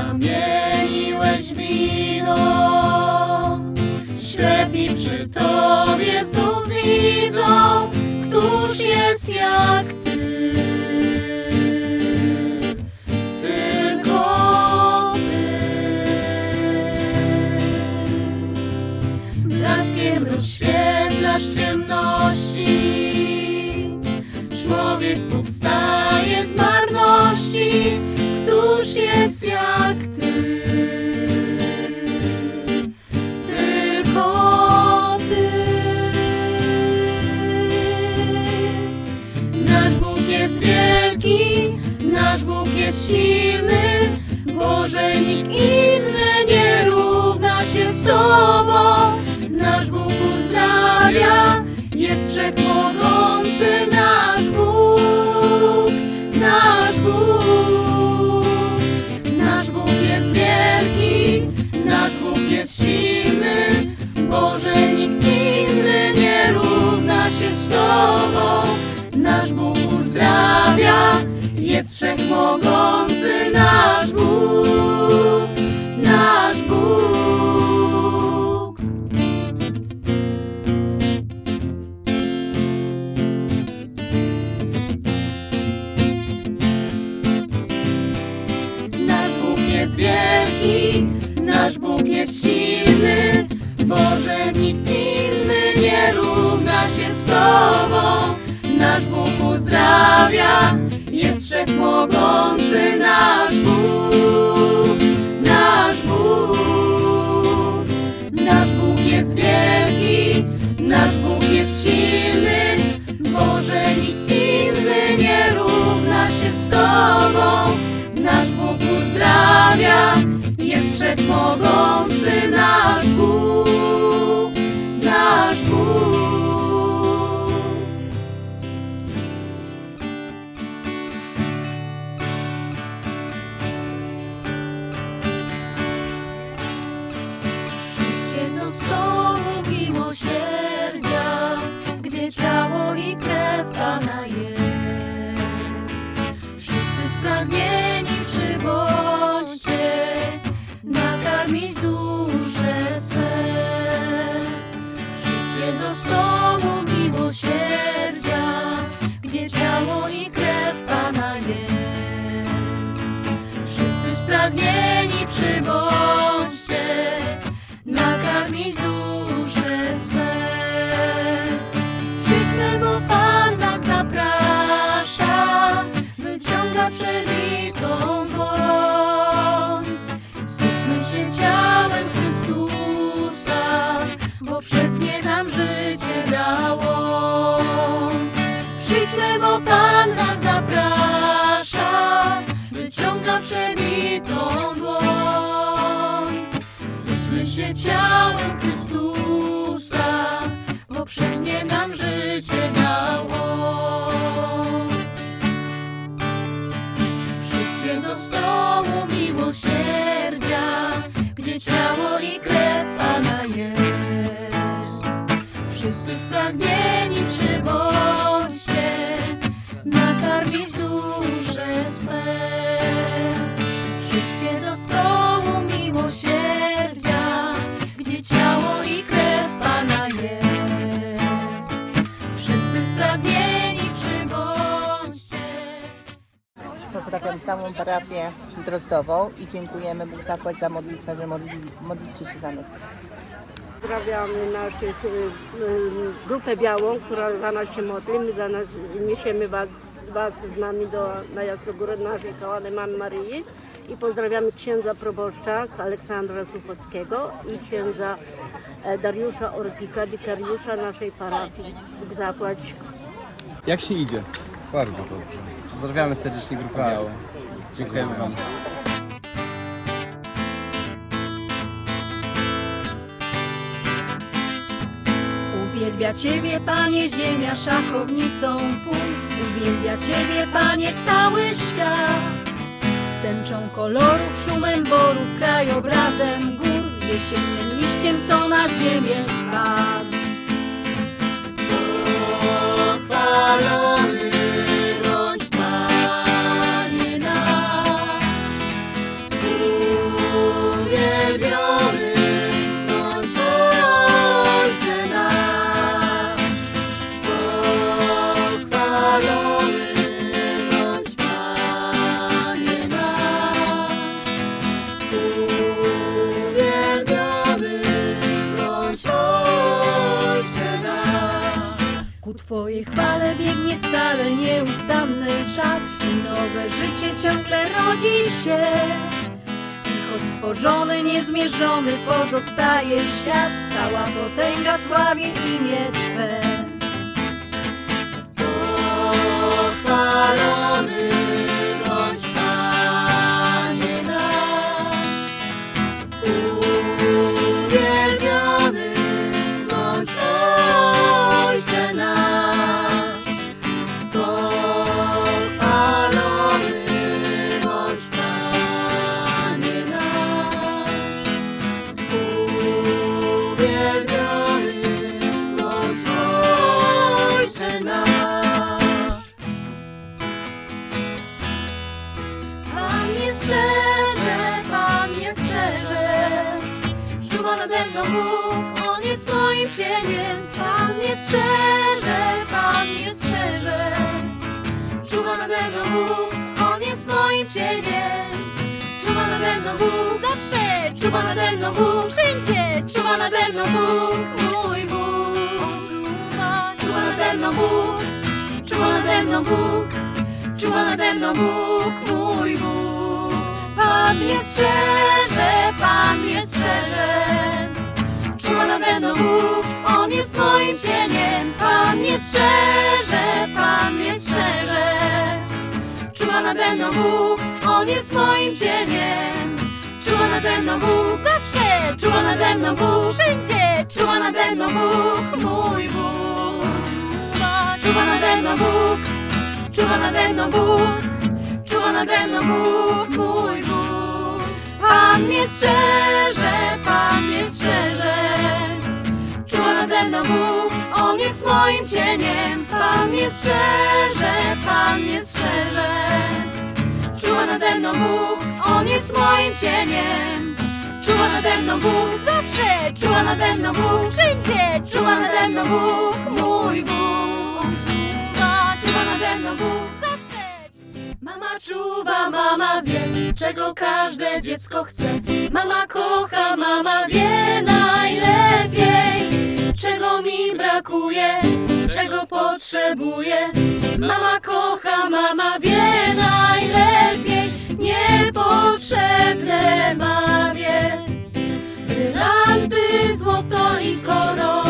zamieniłeś wino. Ślepi przy Tobie znów widzą, któż jest jak Ty. Tylko Ty. Blaskiem rozświetlasz ciemności. Człowiek powstaje z marności. Któż jest jak Ty? Tylko Ty. Nasz Bóg jest wielki, nasz Bóg jest silny. Boże, nikt inny nie równa się z Tobą. Nasz Bóg uzdrawia, jest wszechmogący wszechmogący nasz Bóg, nasz Bóg. Nasz Bóg jest wielki, nasz Bóg jest silny. Boże, nikt inny nie równa się z Tobą. Nasz Bóg uzdrawia, jest wszechmogący Bóg uzdrawia, jest wszechmogący nasz Bóg, nasz Bóg. Przyjdźcie do stołu się ciałem Chrystusa, bo przez nie nam życie dało. Przyjdźcie do stołu miłosierdzia, gdzie ciało i krew Pana jest. Wszyscy spragnieni przybądźcie, nakarmić Pozdrawiam całą parafię Drozdową i dziękujemy Bóg zapłać za modlitwę, że modli, modlicie się za nas. Pozdrawiamy naszych, y, y, grupę białą, która za nas się modli. My za nas niesiemy was, was z nami do, na Jastrogórę, naszej kochanej Mamy Maryi. I pozdrawiamy księdza proboszcza Aleksandra Suchockiego i księdza e, Dariusza Orpika, wikariusza naszej parafii. Bóg zapłać. Jak się idzie? Bardzo dobrze. Pozdrawiamy serdecznie grupę Tak. białą. Dziękujemy Wam. Uwielbia Ciebie, Panie, ziemia szachownicą pól. Uwielbia Ciebie, Panie, cały świat. Tęczą kolorów, szumem borów, krajobrazem gór, jesiennym liściem, co na ziemię spadł. Pochwalony Ku Twojej chwale biegnie stale nieustanny czas i nowe życie ciągle rodzi się. I choć stworzony, niezmierzony pozostaje świat, cała potęga sławi imię mną Bóg, On jest moim cieniem. Pan jest szczerze, Pan jest szczerze, czuwa nade mną Bóg, On jest moim cieniem. Czuwa nade mną Bóg, zawsze, czuwa nade mną Bóg, wszędzie, czuwa nade mną Bóg, mój Bóg. Czuwa, nade mną Bóg, czuwa nade mną Bóg. Czuwa nade mną Bóg, mój Bóg. Pan jest szczerze, Pan jest szczerze. Nade mną Bóg, On jest moim cieniem. Pan jest szczerze, Pan jest szczerze. Czuwa nade mną Bóg, On jest moim cieniem. Czuwa nade mną Bóg, zawsze. Czuwa nade mną Bóg, wszędzie. Czuwa nade mną Bóg, mój Bóg. Czuwa nade mną Bóg. Czuwa nade mną Bóg, czuwa nade mną Bóg, mój Bóg. Pan jest szczerze, Jest moim cieniem. Pan jest szczerze, Pan jest szczerze. Czuwa nade mną Bóg, On jest moim cieniem. Czuwa nade mną Bóg, zawsze. Czuwa nade mną Bóg, wszędzie. Czuwa nade mną Bóg, mój Bóg. Czuwa nade mną Bóg, zawsze. Mama czuwa, mama wie, czego każde dziecko chce. Mama kocha, mama wie najlepiej, czego mi brakuje, czego potrzebuję. Mama kocha, mama wie najlepiej, niepotrzebne ma wie. Brylanty, złoto i korona,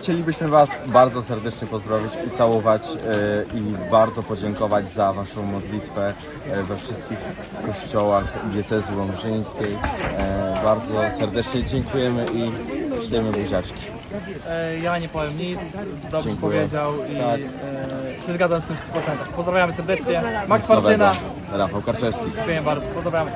Chcielibyśmy Was bardzo serdecznie pozdrowić, ucałować e, i bardzo podziękować za Waszą modlitwę e, we wszystkich kościołach diecezji łomżyńskiej. E, Bardzo serdecznie dziękujemy i ślemy buziaczki. Ja nie powiem nic, dobrze Dziękuję. powiedział i Tak. się zgadzam z tym w 100%. Pozdrawiamy serdecznie. Max. Martyna, Rafał Karczewski. dziękuję bardzo, pozdrawiamy.